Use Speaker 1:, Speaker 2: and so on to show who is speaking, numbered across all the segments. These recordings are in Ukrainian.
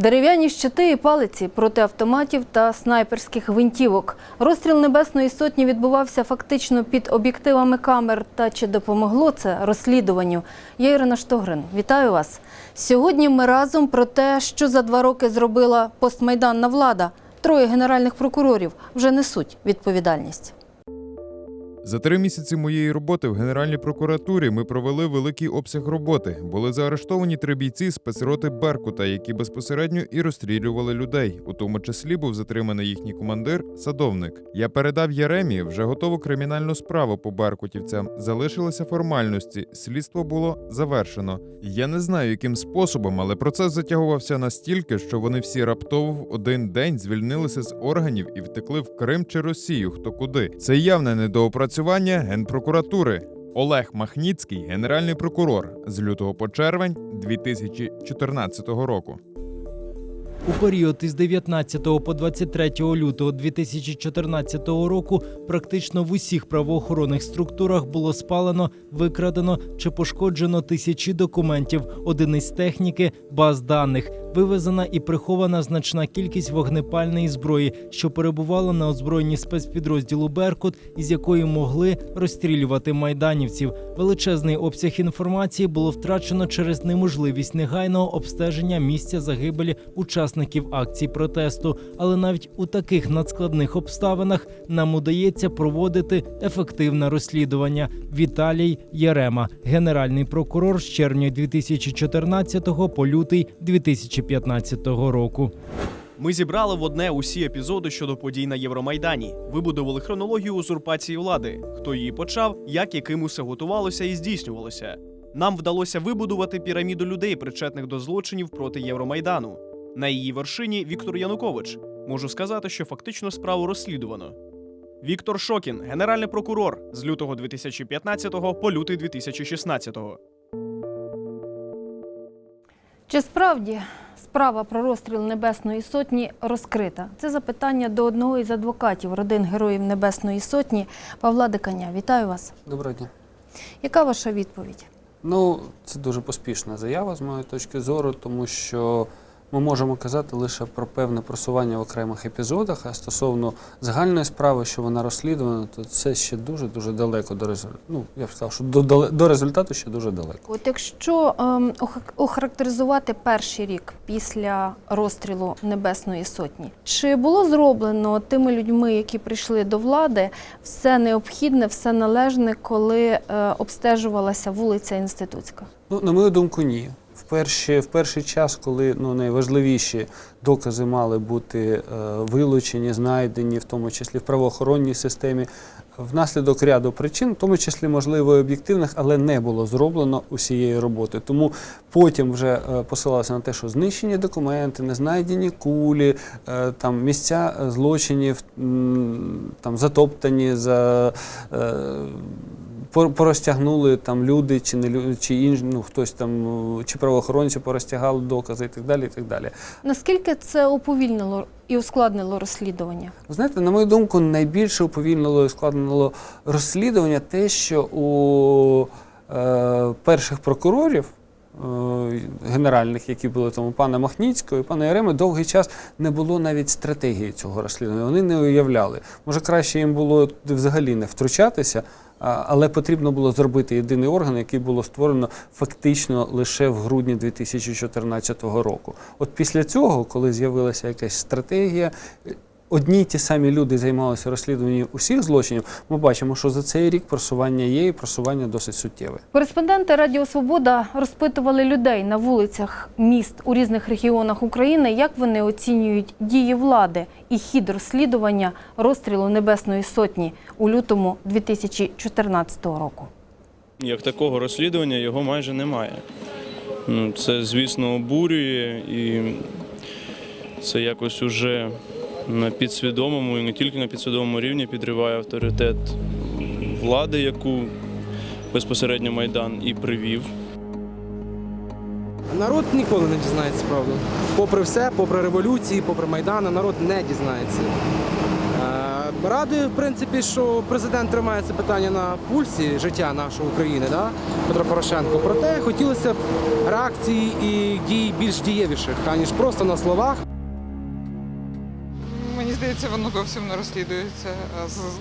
Speaker 1: Дерев'яні щити і палиці проти автоматів та снайперських гвинтівок. Розстріл Небесної сотні відбувався фактично під об'єктивами камер. Та чи допомогло це розслідуванню? Я Ірина Штогрин. Вітаю вас. Сьогодні ми разом про те, що за два роки зробила постмайданна влада. Троє генеральних прокурорів вже несуть відповідальність.
Speaker 2: За три місяці моєї роботи в Генеральній прокуратурі ми провели великий обсяг роботи. Були заарештовані три бійці спецроти Беркута, які безпосередньо і розстрілювали людей. У тому числі був затриманий їхній командир садовник. Я передав Яремі вже готову кримінальну справу по беркутівцям. Залишилися формальності. Слідство було завершено. Я не знаю, яким способом, але процес затягувався настільки, що вони всі раптово в один день звільнилися з органів і втекли в Крим чи Росію. Хто куди? Це явне недоопрацювання генпрокуратури. Олег Махніцький, генеральний прокурор з лютого по червень 2014 року.
Speaker 3: У період із 19 по 23 лютого 2014 року практично в усіх правоохоронних структурах було спалено, викрадено чи пошкоджено тисячі документів, одиниць техніки, баз даних. Вивезена і прихована значна кількість вогнепальної зброї, що перебувала на озброєнні спецпідрозділу Беркут, із якої могли розстрілювати майданівців. Величезний обсяг інформації було втрачено через неможливість негайного обстеження місця загибелі учасників акцій протесту. Але навіть у таких надскладних обставинах нам удається проводити ефективне розслідування. Віталій Ярема, генеральний прокурор з червня 2014 по лютий 2015 року.
Speaker 4: Ми зібрали в одне усі епізоди щодо подій на Євромайдані, вибудували хронологію узурпації влади, хто її почав, як яким усе готувалося і здійснювалося. Нам вдалося вибудувати піраміду людей, причетних до злочинів проти Євромайдану. На її вершині Віктор Янукович. Можу сказати, що фактично справу розслідувано. Віктор Шокін, генеральний прокурор з лютого 2015 по лютий 2016.
Speaker 1: Чи справді справа про розстріл Небесної сотні розкрита? Це запитання до одного із адвокатів родин Героїв Небесної Сотні Павла Диканя. Вітаю вас.
Speaker 5: Доброго дня.
Speaker 1: Яка ваша відповідь?
Speaker 5: Ну, це дуже поспішна заява з моєї точки зору, тому що ми можемо казати лише про певне просування в окремих епізодах, а стосовно загальної справи, що вона розслідувана, то це ще дуже дуже далеко до результату. Ну, я б сказав, що до, до, до результату ще дуже далеко.
Speaker 1: От якщо ем, охарактеризувати перший рік після розстрілу Небесної Сотні, чи було зроблено тими людьми, які прийшли до влади, все необхідне, все належне, коли е, обстежувалася вулиця Інститутська?
Speaker 5: Ну, на мою думку, ні. Перші, в перший час, коли ну, найважливіші докази мали бути е, вилучені, знайдені, в тому числі в правоохоронній системі, внаслідок ряду причин, в тому числі, можливо, і об'єктивних, але не було зроблено усієї роботи. Тому потім вже е, посилалося на те, що знищені документи, не знайдені кулі, е, там місця злочинів там затоптані, за, порозтягнули там люди чи не люди, чи інші, ну хтось там, е, чи правоохоронці порозтягали докази і так далі. І так далі.
Speaker 1: Наскільки це уповільнило і ускладнило розслідування?
Speaker 5: Знаєте, на мою думку, найбільше уповільнило і ускладнило розслідування те, що у е, перших прокурорів. е, Генеральних, які були тому пана Махніцького і пана Яреми, довгий час не було навіть стратегії цього розслідування. Вони не уявляли. Може, краще їм було взагалі не втручатися, але потрібно було зробити єдиний орган, який було створено фактично лише в грудні 2014 року. От після цього, коли з'явилася якась стратегія, одні й ті самі люди займалися розслідуванням усіх злочинів, ми бачимо, що за цей рік просування є і просування досить суттєве.
Speaker 1: Кореспонденти Радіо Свобода розпитували людей на вулицях міст у різних регіонах України, як вони оцінюють дії влади і хід розслідування розстрілу Небесної Сотні у лютому 2014 року.
Speaker 6: Як такого розслідування його майже немає. Це, звісно, обурює і це якось уже на підсвідомому і не тільки на підсвідомому рівні підриває авторитет влади, яку безпосередньо Майдан і привів.
Speaker 7: Народ ніколи не дізнається правду. Попри все, попри революції, попри Майдани, народ не дізнається. Е, Радує, в принципі, що президент тримає це питання на пульсі життя нашої України, да? Петро Порошенко. Проте хотілося б реакції і дій більш дієвіших, аніж просто на словах.
Speaker 8: Здається, воно зовсім не розслідується.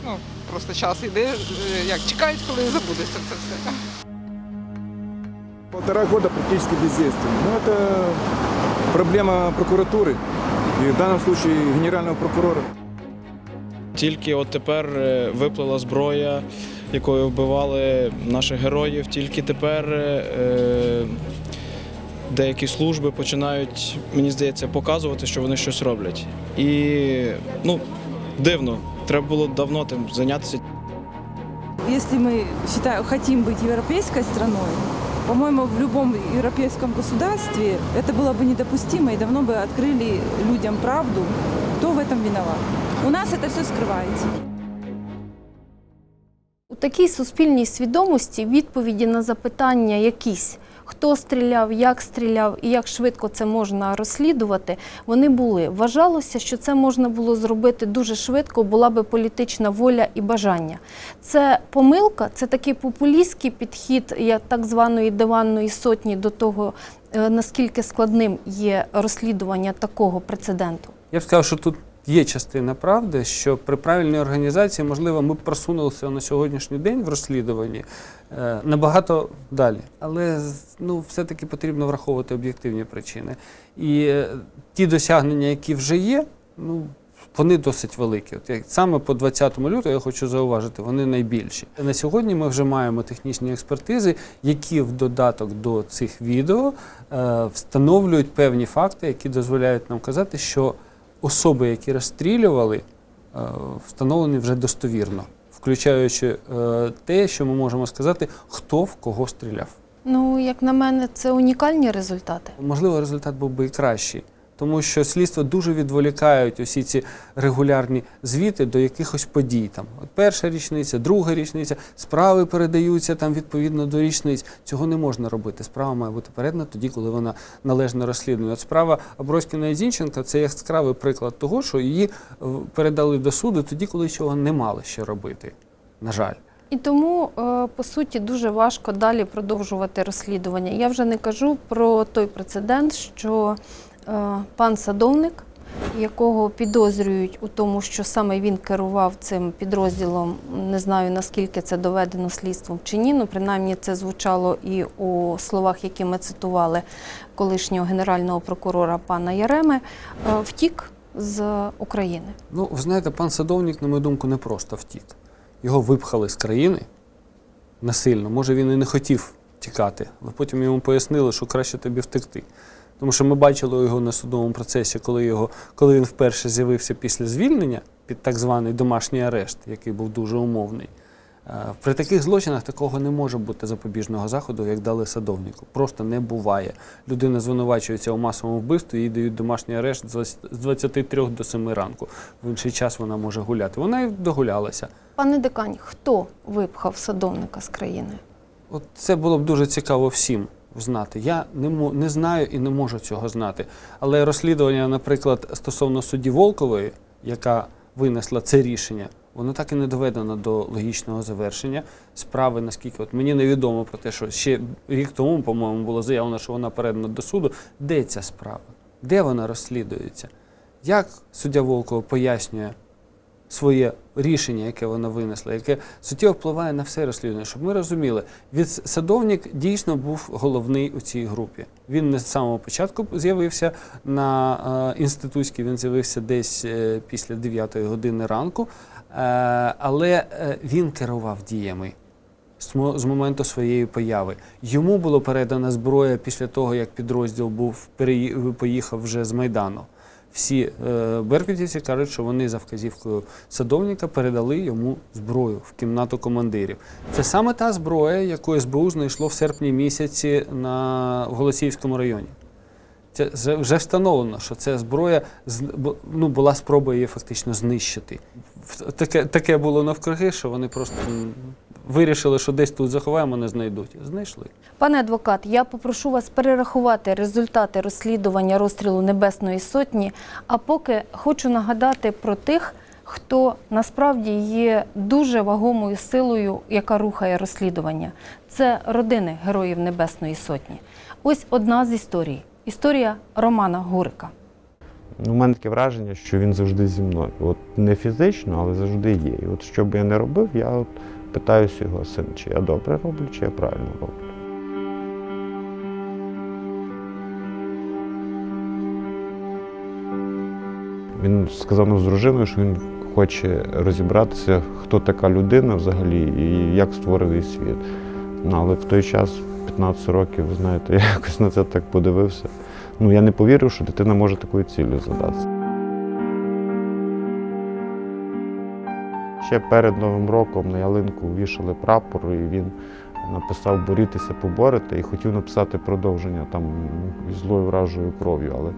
Speaker 8: Ну, просто час йде, е, як чекають, коли забудеться це все.
Speaker 9: Полтора года практически бездействия. Ну, это проблема прокуратуры. И в данном случае генерального прокурора.
Speaker 6: Тільки от тепер е, виплила зброя, якою вбивали наших героїв. Тільки тепер е, деякі служби починають, мені здається, показувати, що вони щось роблять. І ну, дивно, треба було давно тим зайнятися.
Speaker 10: Если мы считаем, хотим быть европейской страной, по-моему, в любом европейском государстве это было бы недопустимо и давно бы открыли людям правду, кто в этом виноват. У нас это все скрывается.
Speaker 1: У такій суспільній свідомості відповіді на запитання якісь. Хто стріляв, як стріляв і як швидко це можна розслідувати, вони були. Вважалося, що це можна було зробити дуже швидко, була би політична воля і бажання. Це помилка, це такий популістський підхід як так званої диванної сотні до того, е, наскільки складним є розслідування такого прецеденту.
Speaker 5: Я б сказав, що тут є частина правди, що при правильній організації, можливо, ми б просунулися на сьогоднішній день в розслідуванні е, набагато далі. Але ну, все-таки потрібно враховувати об'єктивні причини. І е, ті досягнення, які вже є, ну. Вони досить великі. От як саме по 20 лютого я хочу зауважити, вони найбільші. На сьогодні ми вже маємо технічні експертизи, які в додаток до цих відео е, встановлюють певні факти, які дозволяють нам казати, що особи, які розстрілювали, е, встановлені вже достовірно, включаючи е, те, що ми можемо сказати, хто в кого стріляв.
Speaker 1: Ну, як на мене, це унікальні результати.
Speaker 5: Можливо, результат був би і кращий, тому що слідство дуже відволікають усі ці регулярні звіти до якихось подій. Там от перша річниця, друга річниця, справи передаються там відповідно до річниць. Цього не можна робити. Справа має бути передана тоді, коли вона належно розслідує. От справа Аброськіна і Зінченка це яскравий приклад того, що її е, передали до суду тоді, коли цього не мали ще робити. На жаль.
Speaker 1: І тому, е, по суті, дуже важко далі продовжувати розслідування. Я вже не кажу про той прецедент, що пан садовник, якого підозрюють у тому, що саме він керував цим підрозділом, не знаю наскільки це доведено слідством чи ні. Ну, принаймні, це звучало і у словах, які ми цитували колишнього генерального прокурора пана Яреми, е, втік з України.
Speaker 5: Ну, ви знаєте, пан садовник, на мою думку, не просто втік. Його випхали з країни насильно. Може, він і не хотів тікати, але потім йому пояснили, що краще тобі втекти. Тому що ми бачили його на судовому процесі, коли, його, коли він вперше з'явився після звільнення під так званий домашній арешт, який був дуже умовний. Е, При таких злочинах такого не може бути запобіжного заходу, як дали садовнику. Просто не буває. Людина звинувачується у масовому вбивстві, їй дають домашній арешт з 20 з 23 до 7 ранку. В інший час вона може гуляти. Вона і догулялася.
Speaker 1: Пане Декань, хто випхав садовника з країни?
Speaker 5: От це було б дуже цікаво всім знати. Я не, не знаю і не можу цього знати. Але розслідування, наприклад, стосовно судді Волкової, яка винесла це рішення, воно так і не доведено до логічного завершення справи, наскільки от мені невідомо про те, що ще рік тому, по-моєму, було заявлено, що вона передана до суду. Де ця справа? Де вона розслідується? Як суддя Волкова пояснює своє рішення, яке вона винесла, яке суттєво впливає на все розслідування, щоб ми розуміли, від садовник дійсно був головний у цій групі. Він не з самого початку з'явився на е, інститутській, він з'явився десь е, після 9 години ранку, е, але він керував діями. З моменту своєї появи йому було передана зброя після того, як підрозділ був поїхав вже з майдану. Всі е, беркутівці кажуть, що вони за вказівкою садовника передали йому зброю в кімнату командирів. Це саме та зброя, яку СБУ знайшло в серпні місяці на в Голосіївському районі. Це вже- встановлено, що ця зброя ну, була спроба її фактично знищити. Таке, таке було навкруги, що вони просто вирішили, що десь тут заховаємо, не знайдуть. Знайшли.
Speaker 1: Пане адвокат, я попрошу вас перерахувати результати розслідування розстрілу Небесної Сотні. А поки хочу нагадати про тих, хто насправді є дуже вагомою силою, яка рухає розслідування. Це родини Героїв Небесної Сотні. Ось одна з історій. Історія Романа Гурика.
Speaker 11: У мене таке враження, що він завжди зі мною. От не фізично, але завжди є. І от що б я не робив, я от питаюся його сина, чи я добре роблю, чи я правильно роблю. Він сказав нам з дружиною, що він хоче розібратися, хто така людина взагалі і як створений світ. Ну, але в той час, 15 років, ви знаєте, я якось на це так подивився. Ну, я не повірив, що дитина може такою ціллю задатися. Ще перед Новим роком на ялинку вішали прапор, і він написав борітися, поборити і хотів написати продовження там злою вражою кров'ю. Але е,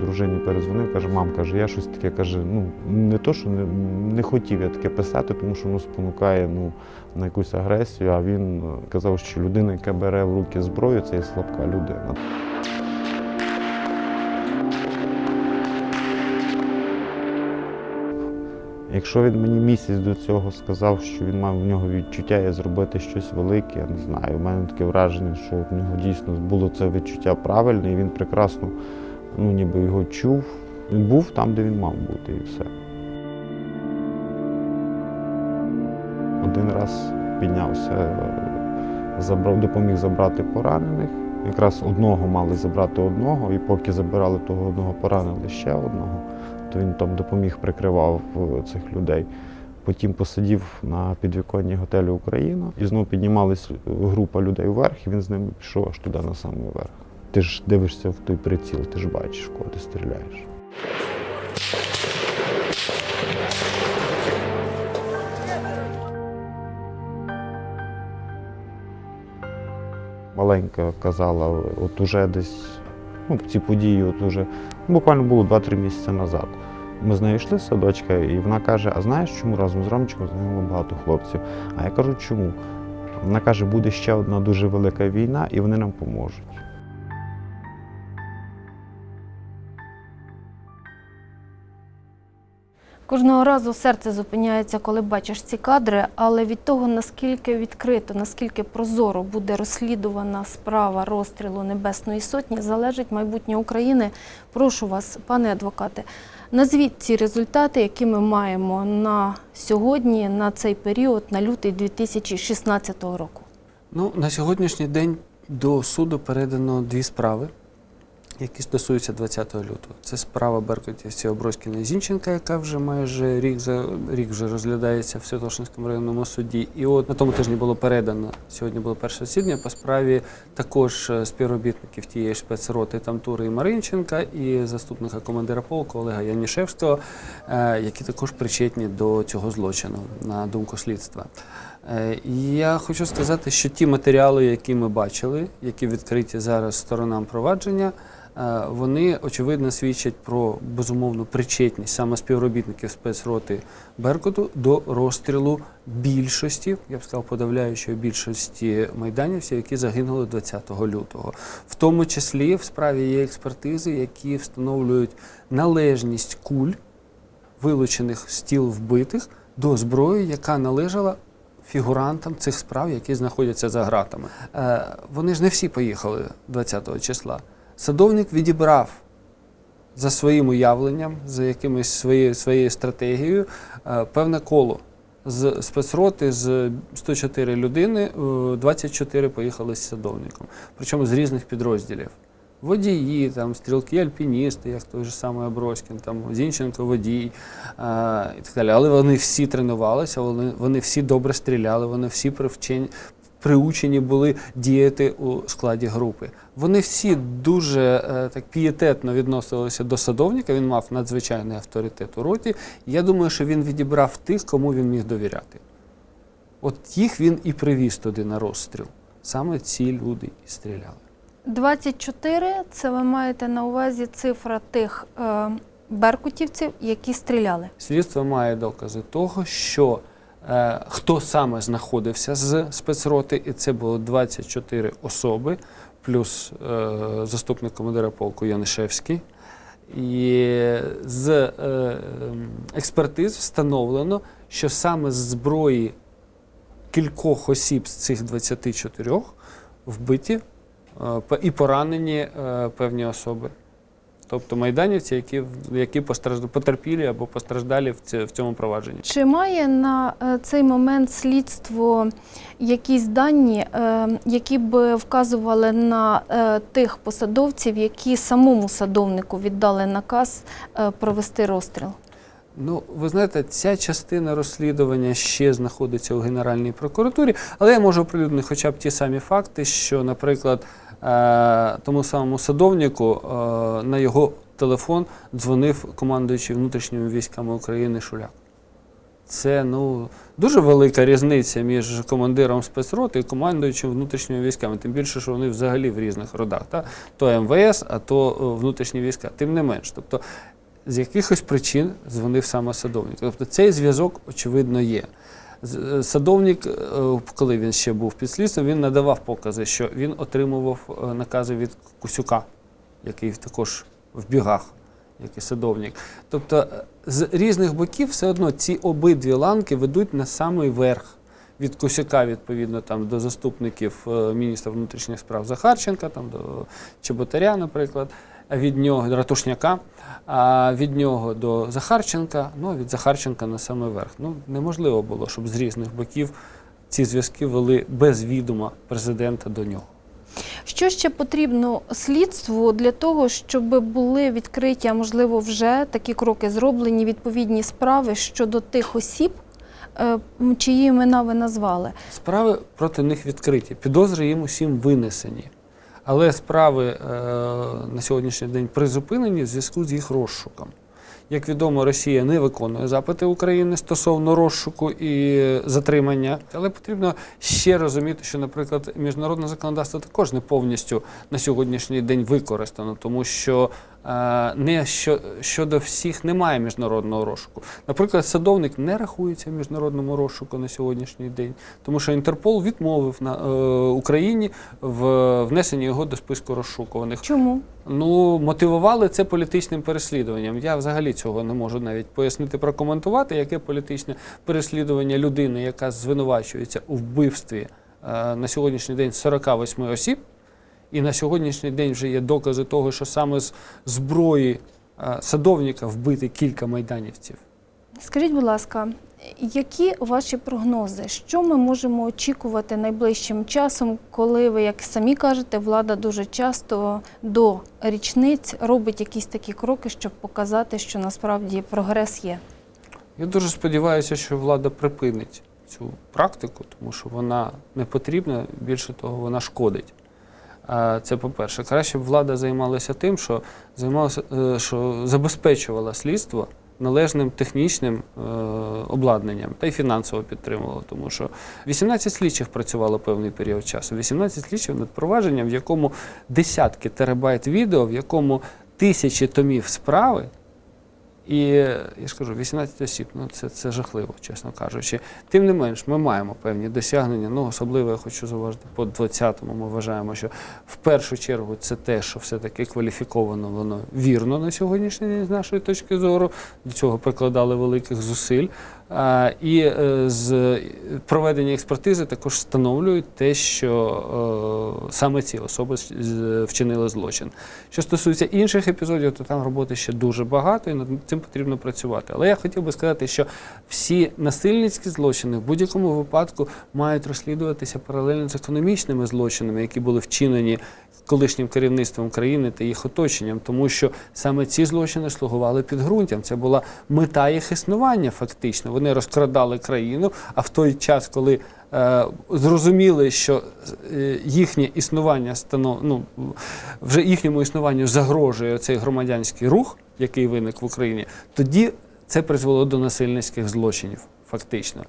Speaker 11: дружині перезвонив, каже, мам, каже, я щось таке каже, ну не то, що не, не хотів я таке писати, тому що воно спонукає ну, на якусь агресію. А він е, казав, що людина, яка бере в руки зброю, це є слабка людина. Якщо він мені місяць до цього сказав, що він мав в нього відчуття я зробити щось велике, я не знаю. У мене таке враження, що в нього дійсно було це відчуття правильне, і він прекрасно ну, ніби його чув. Він був там, де він мав бути, і все. Один раз піднявся, забрав, допоміг забрати поранених. Якраз одного мали забрати одного, і поки забирали того одного, поранили ще одного то він там допоміг, прикривав е, цих людей. Потім посидів на підвіконні готелю Україна і знову піднімалась група людей вверх, і він з ними пішов аж туди на самий верх. Ти ж дивишся в той приціл, ти ж бачиш, в кого ти стріляєш. Маленька казала, от уже десь ну, ці події, от уже буквально було 2-3 місяці назад. Ми з нею йшли з садочка, і вона каже: А знаєш, чому разом з Ромчиком загинуло багато хлопців? А я кажу, чому? Вона каже, буде ще одна дуже велика війна, і вони нам поможуть.
Speaker 1: Кожного разу серце зупиняється, коли бачиш ці кадри, але від того, наскільки відкрито, наскільки прозоро буде розслідувана справа розстрілу Небесної Сотні, залежить майбутнє України. Прошу вас, пане адвокате, назвіть ці результати, які ми маємо на сьогодні, на цей період, на лютий 2016 року.
Speaker 5: Ну, на сьогоднішній день до суду передано дві справи, які стосуються 20 лютого. Це справа Беркутівця Оброськіна Зінченка, яка вже майже рік за рік вже розглядається в Святошинському районному суді. І от на тому тижні було передано. Сьогодні було перше засідання по справі також е, співробітників тієї спецроти Тамтури і Маринченка і заступника командира полку Олега Янішевського, е, які також причетні до цього злочину, на думку слідства. Е, Я хочу сказати, що ті матеріали, які ми бачили, які відкриті зараз сторонам провадження, вони очевидно свідчать про безумовну причетність саме співробітників спецроти Беркуту до розстрілу більшості, я б сказав, подавляючої більшості майданівців, які загинули 20 лютого. В тому числі в справі є експертизи, які встановлюють належність куль, вилучених з тіл вбитих, до зброї, яка належала фігурантам цих справ, які знаходяться за ґратами. Е, вони ж не всі поїхали 20-го числа. Садовник відібрав за своїм уявленням, за якимось своєю, своєю стратегією, е, певне коло. З спецроти з 104 людини, е, 24 поїхали з садовником, причому з різних підрозділів. Водії, там, стрілки, альпіністи, як той же самий Аброськін, там, Зінченко водій а, і так далі. Але вони всі тренувалися, вони, вони всі добре стріляли, вони всі привчені, приучені були діяти у складі групи. Вони всі дуже е, так пієтетно відносилися до садовника. Він мав надзвичайний авторитет у роті. Я думаю, що він відібрав тих, кому він міг довіряти. От їх він і привіз туди на розстріл. Саме ці люди і стріляли.
Speaker 1: 24 – це ви маєте на увазі цифра тих е, беркутівців, які стріляли.
Speaker 5: Слідство має докази того, що хто саме знаходився з спецроти, і це було 24 особи, плюс е, заступник командира полку Янишевський. І з е, експертиз встановлено, що саме з зброї кількох осіб з цих 24 вбиті е, і поранені е, певні особи. Тобто майданівці, які, які потерпілі або постраждалі в, цьому провадженні.
Speaker 1: Чи має на е, цей момент слідство якісь дані, е, які б вказували на е, тих посадовців, які самому садовнику віддали наказ провести розстріл?
Speaker 5: Ну, ви знаєте, ця частина розслідування ще знаходиться у Генеральній прокуратурі, але я можу оприлюднити хоча б ті самі факти, що, наприклад, е, тому самому садовнику е, на його телефон дзвонив командуючий внутрішніми військами України Шуляк. Це ну, дуже велика різниця між командиром спецроти і командуючим внутрішніми військами. Тим більше, що вони взагалі в різних родах. Та? То МВС, а то е, внутрішні війська. Тим не менш. Тобто, з якихось причин дзвонив саме садовник. Тобто цей зв'язок, очевидно, є. Е, Садовник, е, коли він ще був під слідством, він надавав покази, що він отримував е, накази від Кусюка, який також в бігах, як і садовник. Тобто з різних боків все одно ці обидві ланки ведуть на самий верх. Від Косяка, відповідно, там, до заступників міністра внутрішніх справ Захарченка, там, до Чеботаря, наприклад, від нього до Ратушняка, а від нього до Захарченка, ну а від Захарченка на самий верх. Ну, неможливо було, щоб з різних боків ці зв'язки вели без відома президента до нього.
Speaker 1: Що ще потрібно слідству для того, щоб були відкриті, а можливо, вже такі кроки зроблені, відповідні справи щодо тих осіб, е, чиї імена ви назвали?
Speaker 5: Справи проти них відкриті, підозри їм усім винесені. Але справи е, на сьогоднішній день призупинені в зв'язку з їх розшуком. Як відомо, Росія не виконує запити України стосовно розшуку і затримання. Але потрібно ще розуміти, що, наприклад, міжнародне законодавство також не повністю на сьогоднішній день використано, тому що не що, щодо всіх немає міжнародного розшуку. Наприклад, садовник не рахується в міжнародному розшуку на сьогоднішній день, тому що Інтерпол відмовив на е, Україні в внесенні його до списку розшукуваних.
Speaker 1: Чому?
Speaker 5: Ну, мотивували це політичним переслідуванням. Я взагалі цього не можу навіть пояснити, прокоментувати, яке політичне переслідування людини, яка звинувачується у вбивстві е, на сьогоднішній день 48 осіб. І на сьогоднішній день вже є докази того, що саме з зброї е, садовника вбити кілька майданівців.
Speaker 1: Скажіть, будь ласка, які ваші прогнози? Що ми можемо очікувати найближчим часом, коли ви, як самі кажете, влада дуже часто до річниць робить якісь такі кроки, щоб показати, що насправді прогрес є?
Speaker 5: Я дуже сподіваюся, що влада припинить цю практику, тому що вона не потрібна, більше того, вона шкодить. Це по-перше. Краще б влада займалася тим, що займалася, е, що забезпечувала слідство належним технічним е, обладнанням та й фінансово підтримувала, тому що 18 слідчих працювало певний період часу. 18 слідчих над провадженням, в якому десятки терабайт відео, в якому тисячі томів справи. І я ж кажу, 18 осіб, ну це, це жахливо, чесно кажучи. Тим не менш, ми маємо певні досягнення. Ну, особливо я хочу зауважити, по 20-му ми вважаємо, що в першу чергу це те, що все-таки кваліфіковано, воно вірно на сьогоднішній день з нашої точки зору. До цього прикладали великих зусиль. І е, з проведення експертизи також встановлюють те, що е, саме ці особи вчинили злочин. Що стосується інших епізодів, то там роботи ще дуже багато, і над цим потрібно працювати. Але я хотів би сказати, що всі насильницькі злочини в будь-якому випадку мають розслідуватися паралельно з економічними злочинами, які були вчинені колишнім керівництвом країни та їх оточенням, тому що саме ці злочини слугували підґрунтям. Це була мета їх існування, фактично. Вони розкрадали країну, а в той час, коли е, зрозуміли, що е, їхнє існування станов... ну, вже їхньому існуванню загрожує цей громадянський рух, який виник в Україні, тоді це призвело до насильницьких злочинів, фактично.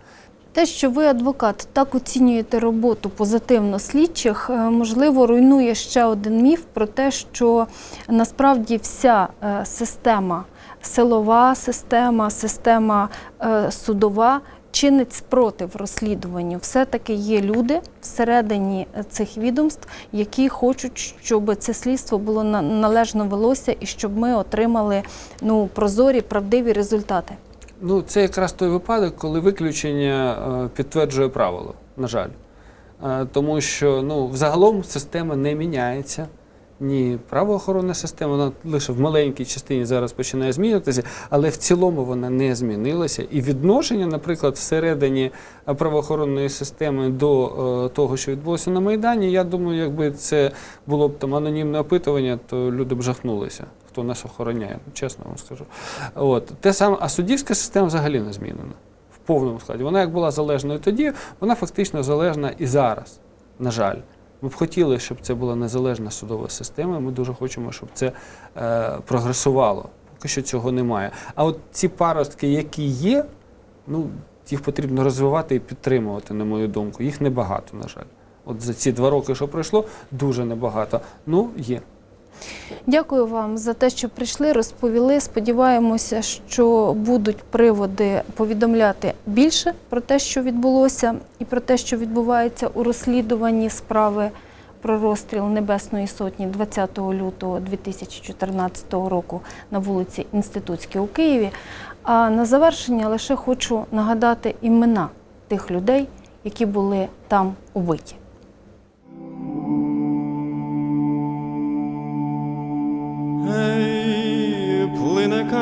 Speaker 1: Те, що ви, адвокат, так оцінюєте роботу позитивно слідчих, е, можливо, руйнує ще один міф про те, що насправді вся е, система, силова система, система е, судова чинить спротив розслідуванню. Все-таки є люди всередині цих відомств, які хочуть, щоб це слідство було належно велося і щоб ми отримали ну, прозорі, правдиві результати.
Speaker 5: Ну, це якраз той випадок, коли виключення е, підтверджує правило, на жаль. Е, Тому що ну, взагалом система не міняється. Ні, правоохоронна система, вона лише в маленькій частині зараз починає змінюватися, але в цілому вона не змінилася. І відношення, наприклад, всередині е, правоохоронної системи до е, того, що відбулося на Майдані, я думаю, якби це було б там анонімне опитування, то люди б жахнулися, хто нас охороняє, чесно вам скажу. От. Те саме, а суддівська система взагалі не змінена в повному складі. Вона як була залежною тоді, вона фактично залежна і зараз, на жаль. Ми б хотіли, щоб це була незалежна судова система. Ми дуже хочемо, щоб це е, прогресувало. Поки що цього немає. А от ці паростки, які є, ну, їх потрібно розвивати і підтримувати, на мою думку. Їх небагато, на жаль. От за ці два роки, що пройшло, дуже небагато. Ну, є.
Speaker 1: Дякую вам за те, що прийшли, розповіли. Сподіваємося, що будуть приводи повідомляти більше про те, що відбулося, і про те, що відбувається у розслідуванні справи про розстріл Небесної Сотні 20 лютого 2014 року на вулиці Інститутській у Києві. А на завершення лише хочу нагадати імена тих людей, які були там убиті.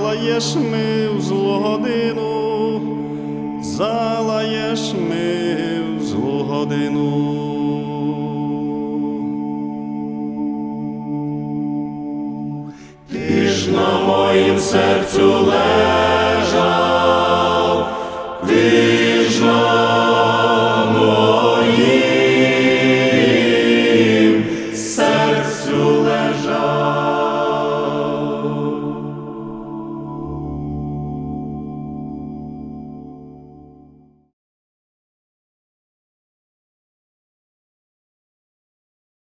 Speaker 12: залаєш ми в злу годину, залаєш ми в злу годину. Ти ж на моїм серцю лежиш,